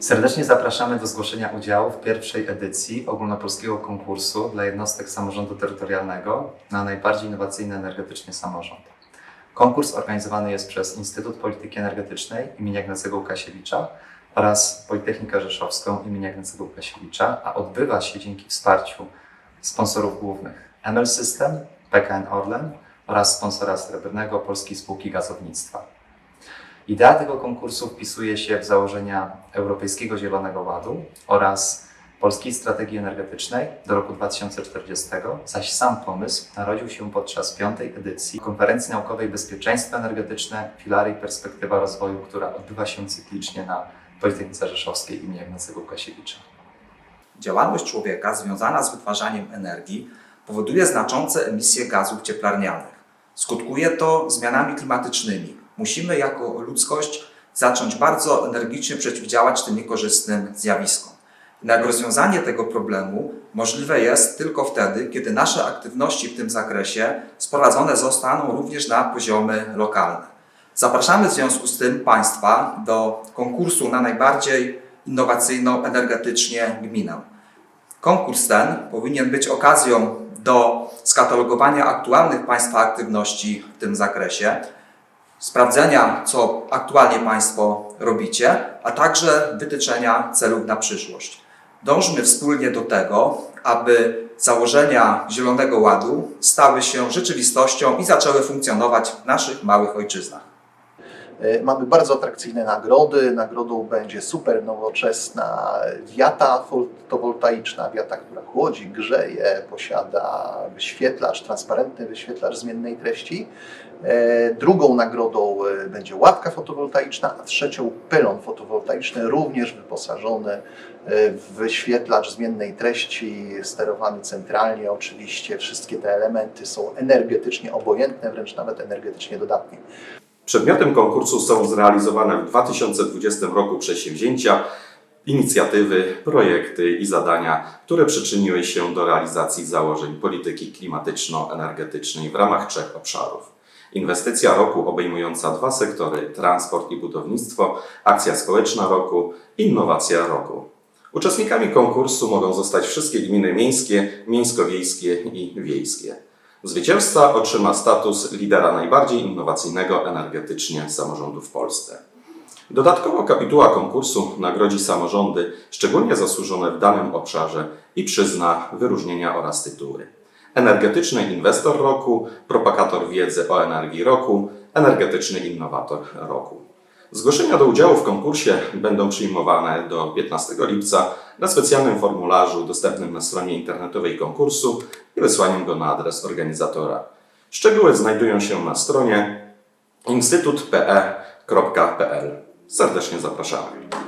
Serdecznie zapraszamy do zgłoszenia udziału w pierwszej edycji ogólnopolskiego konkursu dla jednostek samorządu terytorialnego na najbardziej innowacyjny energetycznie samorząd. Konkurs organizowany jest przez Instytut Polityki Energetycznej im. Ignacego Łukasiewicza oraz Politechnikę Rzeszowską im. Ignacego Łukasiewicza, a odbywa się dzięki wsparciu sponsorów głównych ML System, PKN Orlen oraz sponsora srebrnego Polskiej Spółki Gazownictwa. Idea tego konkursu wpisuje się w założenia Europejskiego Zielonego Ładu oraz Polskiej Strategii Energetycznej do roku 2040, zaś sam pomysł narodził się podczas piątej edycji Konferencji Naukowej Bezpieczeństwo Energetyczne, Filary i Perspektywa Rozwoju, która odbywa się cyklicznie na Politechnice Rzeszowskiej im. Ignacego Łukasiewicza. Działalność człowieka związana z wytwarzaniem energii powoduje znaczące emisje gazów cieplarnianych. Skutkuje to zmianami klimatycznymi. Musimy jako ludzkość zacząć bardzo energicznie przeciwdziałać tym niekorzystnym zjawiskom. Jednak rozwiązanie tego problemu możliwe jest tylko wtedy, kiedy nasze aktywności w tym zakresie sprowadzone zostaną również na poziomy lokalne. Zapraszamy w związku z tym Państwa do konkursu na najbardziej innowacyjną energetycznie gminę. Konkurs ten powinien być okazją do skatalogowania aktualnych Państwa aktywności w tym zakresie, sprawdzenia, co aktualnie Państwo robicie, a także wytyczenia celów na przyszłość. Dążmy wspólnie do tego, aby założenia Zielonego Ładu stały się rzeczywistością i zaczęły funkcjonować w naszych małych ojczyznach. E, Mamy bardzo atrakcyjne nagrody. Nagrodą będzie super nowoczesna wiata fotowoltaiczna, wiata, która chłodzi, grzeje, posiada wyświetlacz, transparentny wyświetlacz zmiennej treści. E, Drugą nagrodą e, będzie ławka fotowoltaiczna, a trzecią pylon fotowoltaiczny, również wyposażony w wyświetlacz zmiennej treści, sterowany centralnie. Oczywiście wszystkie te elementy są energetycznie obojętne, wręcz nawet energetycznie dodatnie. Przedmiotem konkursu są zrealizowane w 2020 roku przedsięwzięcia, inicjatywy, projekty i zadania, które przyczyniły się do realizacji założeń polityki klimatyczno-energetycznej w ramach trzech obszarów. Inwestycja roku obejmująca dwa sektory transport i budownictwo, akcja społeczna roku, innowacja roku. Uczestnikami konkursu mogą zostać wszystkie gminy miejskie, miejsko-wiejskie i wiejskie. Zwycięzca otrzyma status lidera najbardziej innowacyjnego energetycznie samorządu w Polsce. Dodatkowo kapituła konkursu nagrodzi samorządy szczególnie zasłużone w danym obszarze i przyzna wyróżnienia oraz tytuły. Energetyczny inwestor roku, propagator wiedzy o energii roku, energetyczny innowator roku. Zgłoszenia do udziału w konkursie będą przyjmowane do 15 lipca na specjalnym formularzu dostępnym na stronie internetowej konkursu i wysłaniem go na adres organizatora. Szczegóły znajdują się na stronie instytutpe.pl. Serdecznie zapraszamy.